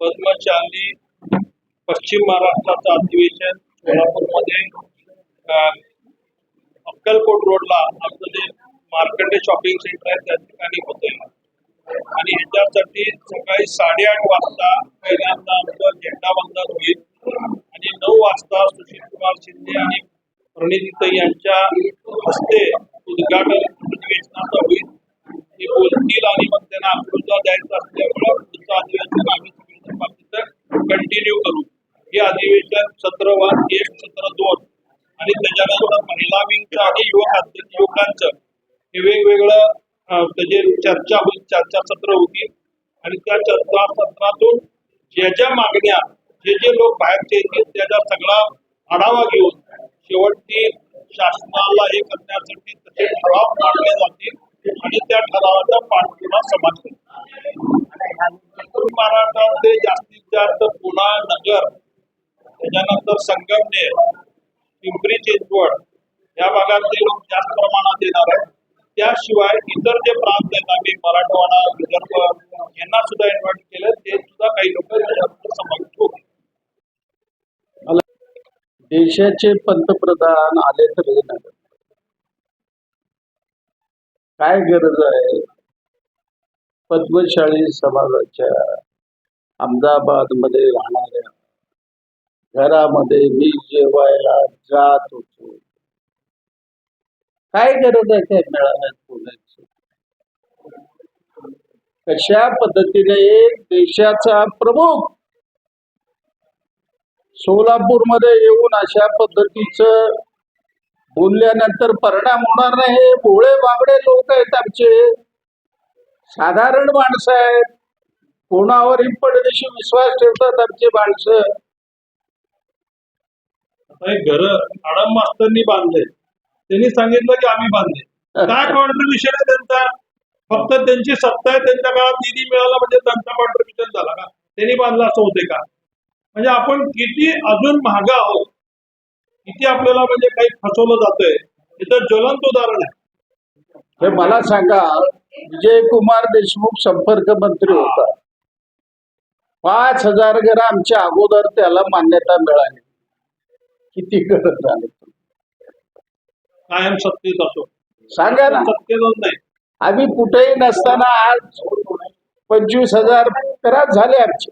पद्मशाली पश्चिम महाराष्ट्राचं अधिवेशन सोलापूरमध्ये. अक्कलकोट रोडला आमचं जे मार्कंडे शॉपिंग सेंटर आहे त्या ठिकाणी होतंय. आणि ह्याच्यासाठी सकाळी साडेआठ वाजता पहिल्यांदा आमचं झेंडावंदन होईल. आणि नऊ वाजता सुशील कुमार शिंदे आणि प्रणितीताई यांच्या हस्ते उद्घाटन अधिवेशनाचं होईल. ते बोलतील आणि मग त्यांना अप्रूव्हला द्यायचं असल्यामुळं पुढचं अधिवेशन आम्ही सगळेजण बाकीचं कंटिन्यू करू. हे अधिवेशन सत्र वन एक सत्र दोन आणि त्याच्यानंतर महिला विंगचं आणि युवक युवकांचं हे वेगवेगळं त्याचे चर्चा होईल चर्चा सत्र होतील. आणि त्या चर्चा सत्रातून ज्या ज्या मागण्या जे जे लोक बाहेरचे येतील त्याचा सगळा आढावा घेऊन शेवटची शासनाला हे करण्यासाठी तसे ठराव मांडले जातील आणि त्या ठरावाचा पाठपुरा समाज करेल महाराष्ट्रामध्ये जास्त जास्त पुणा नगर त्याच्यानंतर संगमनेर पिंपरी चिंचवड या भागातले लोक जास्त प्रमाणात येणार आहेत. त्याशिवाय इतर जे प्रांत आहेत आम्ही मराठवाडा विदर्भ यांना सुद्धा इन्व्हाइट केलं. ते सुद्धा काही लोक त्याच्यात समाविष्ट होते. देशाचे पंतप्रधान आले तर काय गरज आहे? पद्मशाली समाजाच्या अहमदाबादमध्ये राहणाऱ्या घरामध्ये मी जेवायला जात होतो. काय गरज आहे त्या मेळाव्यात बोलायची? कशा पद्धतीने देशाचा प्रमुख सोलापूरमध्ये येऊन अशा पद्धतीचं बोलल्यानंतर परिणाम होणार नाही हे भोळे बाबडे लोक आहेत आमचे. साधारण माणसं आहेत. कोणावरही पडदेशी विश्वास ठेवतात आमची माणसं? आता हे घर आडम मास्तरनी बांधले. त्यांनी सांगितलं की आम्ही बांधले. काय कॉन्ट्रीब्युशन आहे त्यांचा? फक्त त्यांची सत्ता आहे त्यांच्या काळात निधी मिळाला म्हणजे त्यांचा कॉन्ट्रीब्युशन झाला का? त्यांनी बांधला असं होते का? म्हणजे आपण किती अजून महाग आहोत किती आपल्याला म्हणजे काही फसवलं जातंय इथं ज्वलंत उदाहरण आहे. हे मला सांगा विजय कुमार देशमुख संपर्क मंत्री होता. पाच हजार घर आमच्या अगोदर त्याला मान्यता मिळाली. किती गरज झाली? कायम सत्तेत असो. सांगा ना. सत्तेतच नाही. आम्ही कुठेही नसताना आज पंचवीस हजार घरात झाले आमचे.